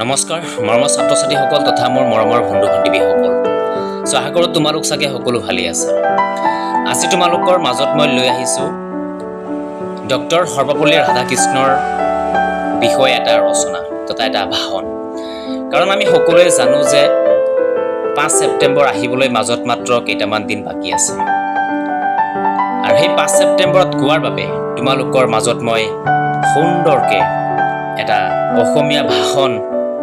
নমস্কাৰ মৰমৰ ছাত্ৰ ছাত্ৰীসকল তথা মোৰ মৰমৰ বন্ধু বান্ধৱীসকল চ' আশা কৰোঁ তোমালোক চাগে সকলো ভালেই আছে। আজি তোমালোকৰ মাজত মই লৈ আহিছোঁ ডক্টৰ সৰ্বপল্লী ৰাধাকৃষ্ণৰ বিষয়ে এটা ৰচনা তথা এটা ভাষণ। কাৰণ আমি সকলোৱে জানো যে পাঁচ ছেপ্টেম্বৰ আহিবলৈ মাজত মাত্ৰ কেইটামান দিন বাকী আছে। আৰু সেই পাঁচ ছেপ্টেম্বৰত কোৱাৰ বাবে তোমালোকৰ মাজত মই সুন্দৰকৈ এটা অসমীয়া ভাষণ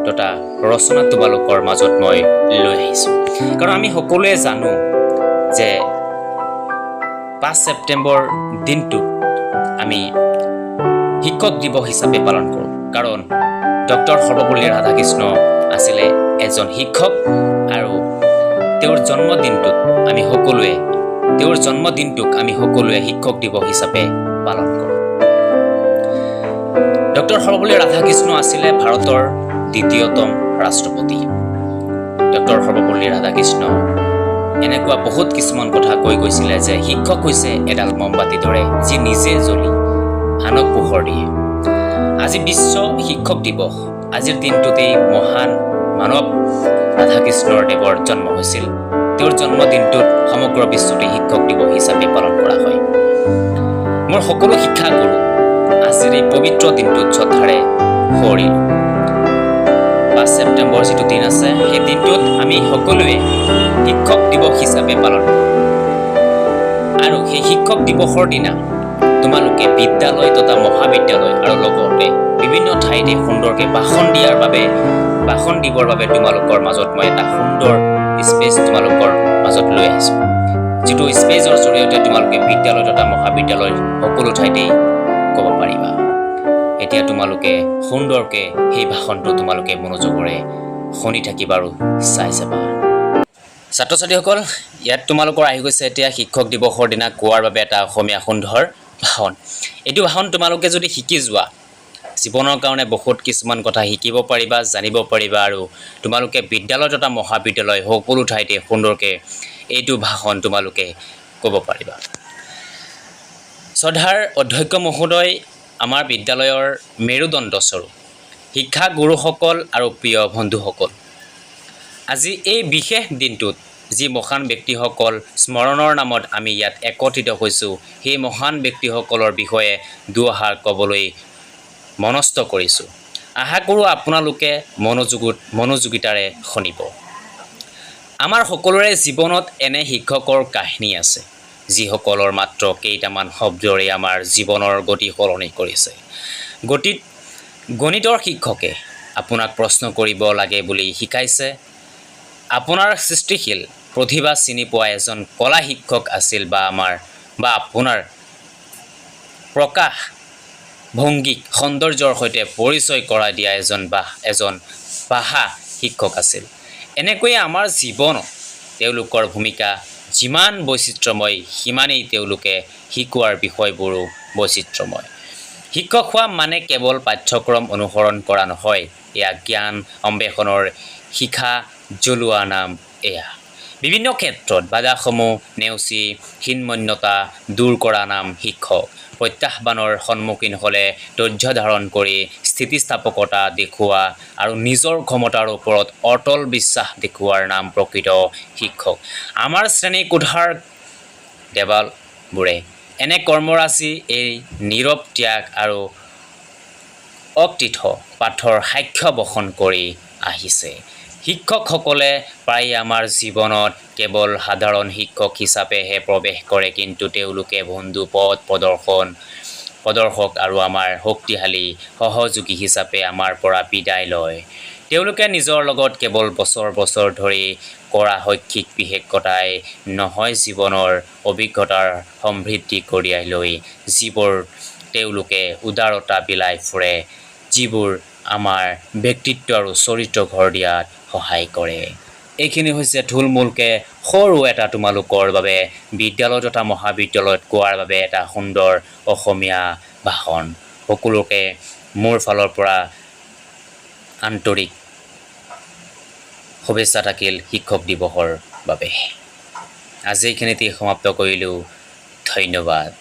তথা ৰচনা তোমালোকৰ মাজত মই লৈ আহিছোঁ। কাৰণ আমি সকলোৱে জানো যে পাঁচ ছেপ্টেম্বৰ দিনটোক আমি শিক্ষক দিৱস হিচাপে পালন কৰোঁ। কাৰণ ডক্টৰ সৰ্বপল্লী ৰাধাকৃষ্ণ আছিলে এজন শিক্ষক আৰু তেওঁৰ জন্মদিনটোত আমি সকলোৱে তেওঁৰ জন্মদিনটোক আমি সকলোৱে শিক্ষক দিৱস হিচাপে পালন কৰোঁ। ডক্টৰ সৰ্বপল্লী ৰাধাকৃষ্ণ আছিলে ভাৰতৰ দ্বিতীয়তম ৰাষ্ট্ৰপতি। ডক্টৰ সৰ্বপল্লী ৰাধাকৃষ্ণ এনেকুৱা বহুত কিছুমান কথা কৈ গৈছিলে যে শিক্ষক হৈছে এডাল মমবাতিৰ দৰে যি নিজে জ্বলি আনক পোহৰ দিয়ে। আজি বিশ্ব শিক্ষক দিৱস। আজিৰ দিনটোতেই মহান মানৱ ৰাধাকৃষ্ণৰ দেৱৰ জন্ম হৈছিল। তেওঁৰ জন্মদিনটোত সমগ্ৰ বিশ্বতে শিক্ষক দিৱস হিচাপে পালন কৰা হয়। মোৰ সকলো শিক্ষাগুৰু আজিৰ এই পবিত্ৰ দিনটোত শ্ৰদ্ধাৰে সুঁৱৰিলোঁ। পাঁচ ছেপ্টেম্বৰ যিটো দিন আছে, সেই দিনটোত আমি সকলোৱে শিক্ষক দিৱস হিচাপে পালন আৰু সেই শিক্ষক দিৱসৰ দিনা তোমালোকে বিদ্যালয় তথা মহাবিদ্যালয় আৰু লগতে বিভিন্ন ঠাইতে সুন্দৰকৈ ভাষণ দিয়াৰ বাবে, ভাষণ দিবৰ বাবে তোমালোকৰ মাজত মই এটা সুন্দৰ স্পেচ তোমালোকৰ মাজত লৈ আহিছোঁ। যিটো স্পেচৰ জৰিয়তে তোমালোকে বিদ্যালয় তথা মহাবিদ্যালয় সকলো ঠাইতেই ক'ব পাৰিবা। এতিয়া তোমালোকে সুন্দৰকৈ সেই ভাষণটো তোমালোকে মনোযোগেৰে শুনি থাকিবা আৰু চাই যাবা ছাত্ৰ ছাত্ৰীসকল ইয়াত তোমালোকৰ আহি গৈছে এতিয়া শিক্ষক দিৱসৰ দিনা কোৱাৰ বাবে এটা অসমীয়া সুন্দৰ ভাষণ। এইটো ভাষণ তোমালোকে যদি শিকি যোৱা জীৱনৰ কাৰণে বহুত কিছুমান কথা শিকিব পাৰিবা জানিব পাৰিবা আৰু তোমালোকে বিদ্যালয় তথা মহাবিদ্যালয় সকলো ঠাইতে সুন্দৰকৈ এইটো ভাষণ তোমালোকে ক'ব পাৰিবা। শ্ৰদ্ধাৰ অধ্যক্ষ মহোদয় আমাৰ বিদ্যালয়ৰ মেৰুদণ্ডস্বৰূপ শিক্ষাগুৰুসকল আৰু প্ৰিয় বন্ধুসকল। আজি এই বিশেষ দিনটোত যি মহান ব্যক্তিসকল স্মৰণৰ নামত আমি ইয়াত একত্ৰিত হৈছোঁ, সেই মহান ব্যক্তিসকলৰ বিষয়ে দুআষাৰ ক'বলৈ মনস্থ কৰিছোঁ। আশা কৰোঁ আপোনালোকে মনোযোগত, মনোযোগিতাৰে শুনিব। আমাৰ সকলোৰে জীৱনত এনে শিক্ষকৰ কাহিনী আছে। যিসকলৰ মাত্ৰ কেইটামান শব্দৰে আমাৰ জীৱনৰ গতি সলনি কৰিছে। গতিত গণিতৰ শিক্ষকে আপোনাক প্ৰশ্ন কৰিব লাগে বুলি শিকাইছে, আপোনাৰ সৃষ্টিশীল প্ৰতিভা চিনি পোৱা এজন কলা শিক্ষক আছিল বা আমাৰ বা আপোনাৰ প্ৰকাশ ভংগীক সৌন্দৰ্যৰ সৈতে পৰিচয় কৰাই দিয়া এজন বা এজন ভাষা শিক্ষক আছিল। এনেকৈয়ে আমাৰ জীৱনত তেওঁলোকৰ ভূমিকা যিমান বৈচিত্ৰ্যময় সিমানেই তেওঁলোকে শিকোৱাৰ বিষয়বোৰো বৈচিত্ৰ্যময় শিক্ষক হোৱা মানে কেৱল পাঠ্যক্ৰম অনুসৰণ কৰা নহয়, এয়া জ্ঞান অন্বেষণৰ শিখা জ্বলোৱা নাম এয়া। বিভিন্ন ক্ষেত্ৰত বাধাসমূহ নেওচি হীনমন্যতা দূৰ কৰা নাম শিক্ষক। প্ৰত্যাহ্বানৰ সন্মুখীন হ'লে ধৈৰ্য ধাৰণ কৰি স্থিতিস্থাপকতা দেখুওৱা আৰু নিজৰ ক্ষমতাৰ ওপৰত অটল বিশ্বাস দেখুওৱাৰ নাম প্ৰকৃত শিক্ষক। আমাৰ শ্ৰেণীকোঠাৰ দেৱালবোৰে এনে কৰ্মৰাশি এই নীৰৱ ত্যাগ আৰু অকৃত পাঠৰ সাক্ষ্য বহন কৰি আহিছে। শিক্ষকসকলে প্ৰায় আমাৰ জীৱনত কেৱল সাধাৰণ শিক্ষক হিচাপেহে প্ৰৱেশ কৰে, কিন্তু তেওঁলোকে বন্ধু পথ প্ৰদৰ্শন, প্ৰদৰ্শক আৰু আমাৰ শক্তিশালী সহযোগী হিচাপে আমাৰ পৰা বিদায় লয়। তেওঁলোকে নিজৰ লগত কেৱল বছৰ বছৰ ধৰি কৰা শৈক্ষিক বিশেষতাই নহয়, জীৱনৰ অভিজ্ঞতাৰ সমৃদ্ধি কঢ়িয়াই লৈ যিবোৰ তেওঁলোকে উদাৰতা বিলাই ফুৰে যিবোৰ আমাৰ ব্যক্তিত্ব আৰু চৰিত্ৰ ঘৰ দিয়াত সহায় কৰে। এইখিনি হৈছে থুলমূলকৈ সৰু এটা তোমালোকৰ বাবে বিদ্যালয় তথা মহাবিদ্যালয়ত কোৱাৰ বাবে এটা সুন্দৰ অসমীয়া ভাষণ। সকলোকে মোৰ ফালৰ পৰা আন্তৰিক শুভেচ্ছা থাকিল শিক্ষক দিৱসৰ বাবে। আজি এইখিনিতেই সমাপ্ত কৰিলোঁ। ধন্যবাদ।